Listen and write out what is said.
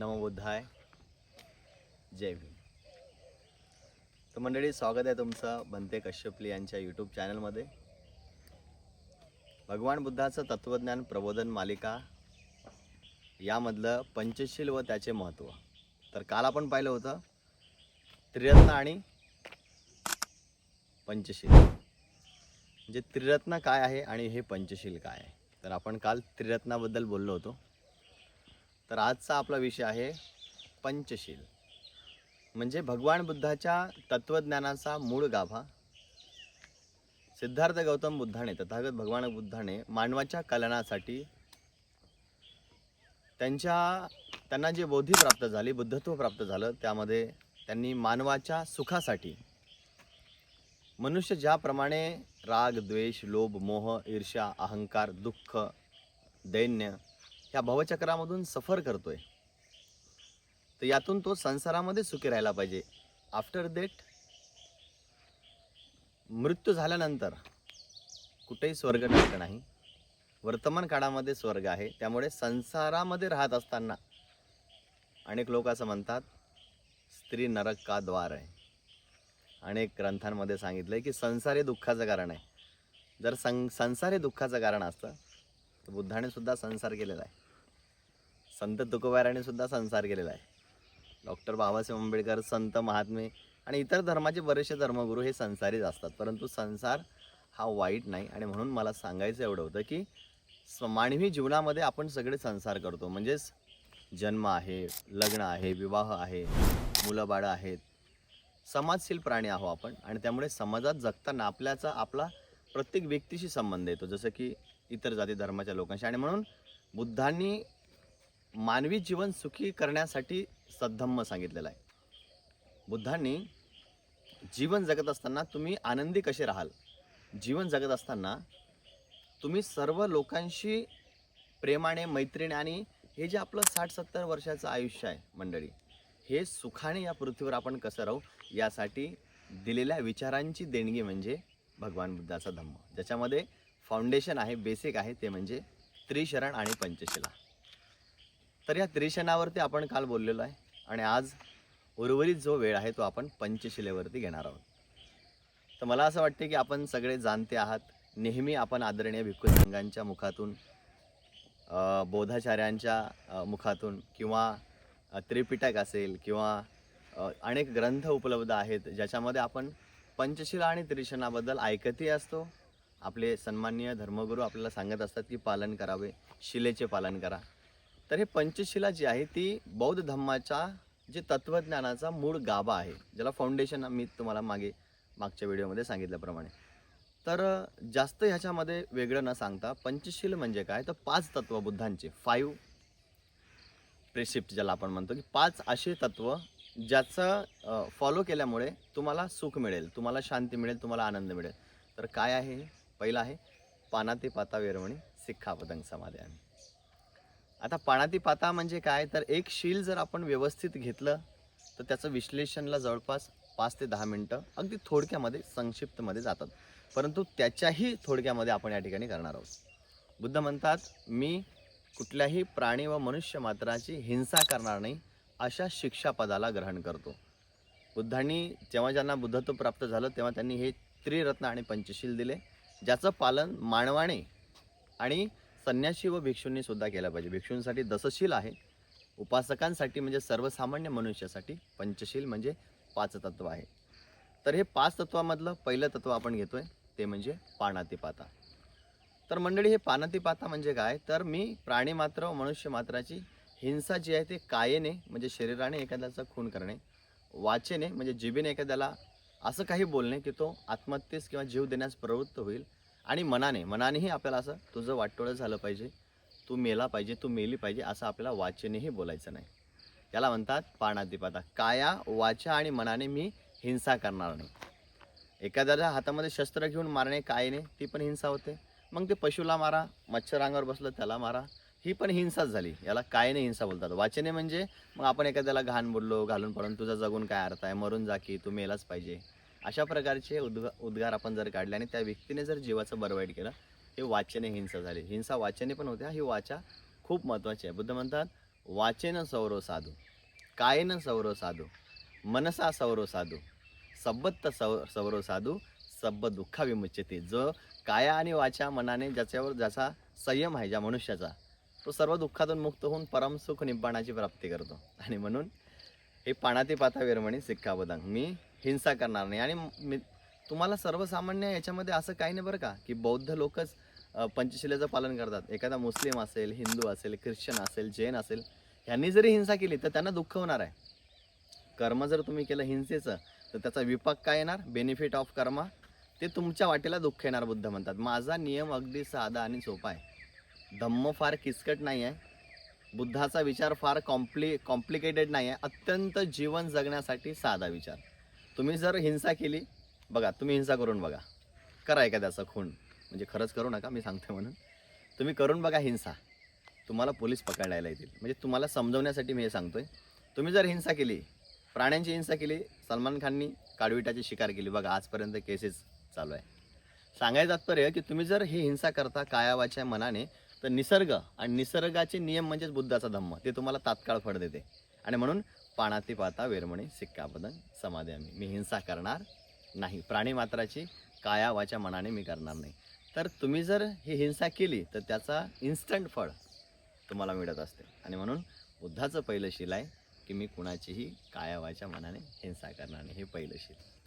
नमबुद्धाय जय भीम. तर मंडळी स्वागत आहे तुमचं बनते कश्यपली यांच्या यूट्यूब चॅनलमध्ये भगवान बुद्धाचं तत्त्वज्ञान प्रबोधन मालिका यामधलं पंचशील व त्याचे महत्त्व तर काल आपण पाहिलं होतं त्रिरत्न आणि पंचशील. म्हणजे त्रिरत्न काय आहे आणि हे पंचशील काय आहे? तर आपण काल त्रिरत्नाबद्दल बोललो होतो. तर आजचा आपला विषय आहे पंचशील. म्हणजे भगवान बुद्धाच्या तत्त्वज्ञानाचा मूळ गाभा. सिद्धार्थ गौतम बुद्धाने तथागत भगवान बुद्धाने मानवाच्या कल्याणासाठी त्यांच्या त्यांना जे बोधी प्राप्त झाली बुद्धत्व प्राप्त झालं त्यामध्ये त्यांनी मानवाच्या सुखासाठी मनुष्य ज्याप्रमाणे राग द्वेष लोभ मोह ईर्ष्या अहंकार दुःख दैन्य ह्या भवचक्रामधून सफर करतोय. तर यातून तो संसारामध्ये सुखी राहिला पाहिजे. आफ्टर देट मृत्यू झाल्यानंतर कुठेही स्वर्ग नष्ट नाही. वर्तमान काळामध्ये स्वर्ग आहे. त्यामुळे संसारामध्ये राहत असताना अनेक लोक असं म्हणतात स्त्री नरक का द्वार आहे? अनेक ग्रंथांमध्ये सांगितलं आहे की संसार हे दुःखाचं कारण आहे. जर सं संसार हे दुःखाचं कारण असतं तर बुद्धाने सुद्धा संसार केलेला आहे. संत तुकोबाराने सुद्धा संसार केलेला आहे. डॉक्टर बाबासाहेब आंबेडकर संत महात्मे आणि इतर धर्माचे बरेचसे धर्मगुरू हे संसारीच असतात. परंतु संसार हा वाईट नाही आणि म्हणून मला सांगायचं एवढं होतं की स- मानवी जीवनामध्ये आपण सगळे संसार करतो. म्हणजेच जन्म आहे लग्न आहे विवाह आहे मुलं बाळं आहेत समाजशील प्राणी आहो आपण आणि त्यामुळे समाजात जगताना आपल्याचा आपला प्रत्येक व्यक्तीशी संबंध येतो. जसं की इतर जाती धर्माच्या लोकांशी. आणि म्हणून बुद्धांनी मानवी जीवन सुखी करण्यासाठी सद्धम्म सांगितलेलं आहे. बुद्धांनी जीवन जगत असताना तुम्ही आनंदी कसे राहाल? जीवन जगत असताना तुम्ही सर्व लोकांशी प्रेमाने मैत्रीने आणि हे जे आपलं साठ सत्तर वर्षाचं आयुष्य आहे मंडळी हे सुखाने या पृथ्वीवर आपण कसं राहू यासाठी दिलेल्या विचारांची देणगी म्हणजे भगवान बुद्धाचा धम्म. ज्याच्यामध्ये फाउंडेशन आहे बेसिक आहे ते म्हणजे त्रिशरण आणि पंचशिला. तर या त्रिशणावरती आपण काल बोललेलो आहे आणि आज उर्वरित जो वेळ आहे तो आपण पंचशिलेवरती घेणार आहोत. तर मला असं वाटते की आपण सगळे जाणते आहात नेहमी आपण आदरणीय भिक्खू संघांच्या मुखातून बोधाचार्यांच्या मुखातून किंवा त्रिपिटक असेल किंवा अनेक ग्रंथ उपलब्ध आहेत ज्याच्यामध्ये आपण पंचशिला आणि त्रिशणाबद्दल ऐकतही असतो आपले सन्माननीय धर्मगुरू आपल्याला सांगत असतात की पालन करावे शिलेचे पालन करा. तर हे पंचशिला जी आहे ती बौद्ध धम्माच्या जे तत्त्वज्ञानाचा मूळ गाभा आहे ज्याला फाउंडेशन मी तुम्हाला मागे मागच्या व्हिडिओमध्ये सांगितल्याप्रमाणे. तर जास्त ह्याच्यामध्ये वेगळं न सांगता पंचशील म्हणजे काय? तर पाच तत्व बुद्धांचे. फाईव्ह प्रेसिप्ट ज्याला आपण म्हणतो की पाच असे तत्व ज्याचं फॉलो केल्यामुळे तुम्हाला सुख मिळेल तुम्हाला शांती मिळेल तुम्हाला आनंद मिळेल. तर काय आहे पहिलं आहे पानाती पाता वेरवणी सिक्खा पतंग समाधान आता पानाती पाता म्हणजे काय? तर एक शील जर आपण व्यवस्थित घेतलं तर त्याचं विश्लेषणला जवळपास पाच ते दहा मिनटं अगदी थोडक्यामध्ये संक्षिप्तमध्ये जातात. परंतु त्याच्याही थोडक्यामध्ये आपण या ठिकाणी करणार आहोत. बुद्ध म्हणतात मी कुठल्याही प्राणी व मनुष्य मात्राची हिंसा करणार नाही अशा शिक्षापदाला ग्रहण करतो. बुद्धांनी जेव्हा ज्यांना बुद्धत्व प्राप्त झालं तेव्हा त्यांनी हे त्रिरत्न आणि पंचशील दिले. ज्याचं पालन मानवाने आणि संन्यासी व भिक्षूंनी सुद्धा केलं पाहिजे. भिक्षूंसाठी दसशील आहे. उपासकांसाठी म्हणजे सर्वसामान्य मनुष्यासाठी पंचशील म्हणजे पाच तत्व आहे. तर हे पाच तत्वामधलं पहिलं तत्व आपण घेतोय ते म्हणजे पानातिपाता तर मंडळी हे पानातिपाता म्हणजे काय? तर मी प्राणी मात्र व मनुष्य मात्राची हिंसा जी आहे ते कायेने म्हणजे शरीराने एखाद्याचा खून करणे वाचेने म्हणजे जिभेने एखाद्याला असं काही बोलणे की तो आत्महत्येस किंवा जीव देण्यास प्रवृत्त होईल आणि मनाने मनानेही आपल्याला असं तुझं वाटोळं झालं पाहिजे तू मेला पाहिजे तू मेली पाहिजे असं आपल्याला वाचेनेही बोलायचं नाही. याला म्हणतात पाणातिपाता काया वाचा आणि मनाने मी हिंसा करणार नाही. एखाद्याच्या हातामध्ये शस्त्र घेऊन मारणे कायने ती पण हिंसा होते. मग ते पशुला मारा मच्छरांगावर बसलं त्याला मारा. ही पण हिंसाच झाली. याला कायने हिंसा बोलतात. वाचने म्हणजे मग आपण एखाद्याला घाण बोललो घालून पडून तुझा जगून काय अर्थ आहे? मरून जा की तू मेलाच पाहिजे. अशा प्रकारचे उद्ग उद्गार आपण जर काढले आणि त्या व्यक्तीने जर जीवाचं बरं वाईट केलं हे वाचने हिंसा झाली. हिंसा वाचने पण होत्या ही वाचा खूप महत्त्वाची आहे. बुद्ध म्हणतात वाचेन सौरव साधू कायन सौरव साधू मनसा सौरव साधू सबत्त सौ सौरव साधू सब्ब दुःखा विमुच्यते. जो काया आणि वाचा मनाने ज्याच्यावर ज्याचा संयम आहे ज्या मनुष्याचा तो सर्व दुःखातून मुक्त होऊन परमसुख निब्बाणाची प्राप्ती करतो. आणि म्हणून हे पाणाती पाता वेरमणी सिक्का बदांग मी हिंसा करणार नाही. आणि मी तुम्हाला सर्वसामान्य याच्यामध्ये असं काही नाही बरं का? की बौद्ध लोकच पंचशिलेचं पालन करतात. एखादा मुस्लिम असेल हिंदू असेल ख्रिश्चन असेल जैन असेल ह्यांनी जरी हिंसा केली तर त्यांना दुःख होणार आहे. कर्म जर तुम्ही केलं हिंसेचं तर त्याचा विपाक काय येणार? बेनिफिट ऑफ कर्मा ते तुमच्या वाटेला दुःख येणार बुद्ध म्हणतात. माझा नियम अगदी साधा आणि सोपा आहे. धम्म फार किचकट नाही आहे बुद्धाचा विचार फार कॉम्प्लि कॉम्प्लिकेटेड नाही आहे अत्यंत जीवन जगण्यासाठी साधा विचार. तुम्ही जर हिंसा केली बघा तुम्ही हिंसा करून बघा. करा एखाद्याचा खून. म्हणजे खरंच करू नका मी सांगते म्हणून. तुम्ही करून बघा हिंसा. तुम्हाला पोलीस पकडायला येतील. म्हणजे तुम्हाला समजवण्यासाठी मी हे सांगतो आहे तुम्ही जर हिंसा केली प्राण्यांची हिंसा केली सलमान खाननी काडविटाची शिकार केली बघा आजपर्यंत केसेस चालू आहे. सांगायचं तात्पर्य की तुम्ही जर ही हिंसा करता कायावाच्या मनाने तर निसर्ग आणि निसर्गाचे नियम म्हणजेच बुद्धाचा धम्म ते तुम्हाला तात्काळ फळ देते. आणि म्हणून पाणाती पाता वेरमणी सिक्कापदन समाधी आम्ही. मी हिंसा करणार नाही. प्राणी मात्राची काया वाच्या मनाने मी करणार नाही. तर तुम्ही जर ही हिंसा केली तर त्याचा इन्स्टंट फळ तुम्हाला मिळत असते. आणि म्हणून बुद्धाचं पहिलं शील आहे की मी कुणाचीही कायावाच्या मनाने हिंसा करणार नाही. हे पहिलं शील.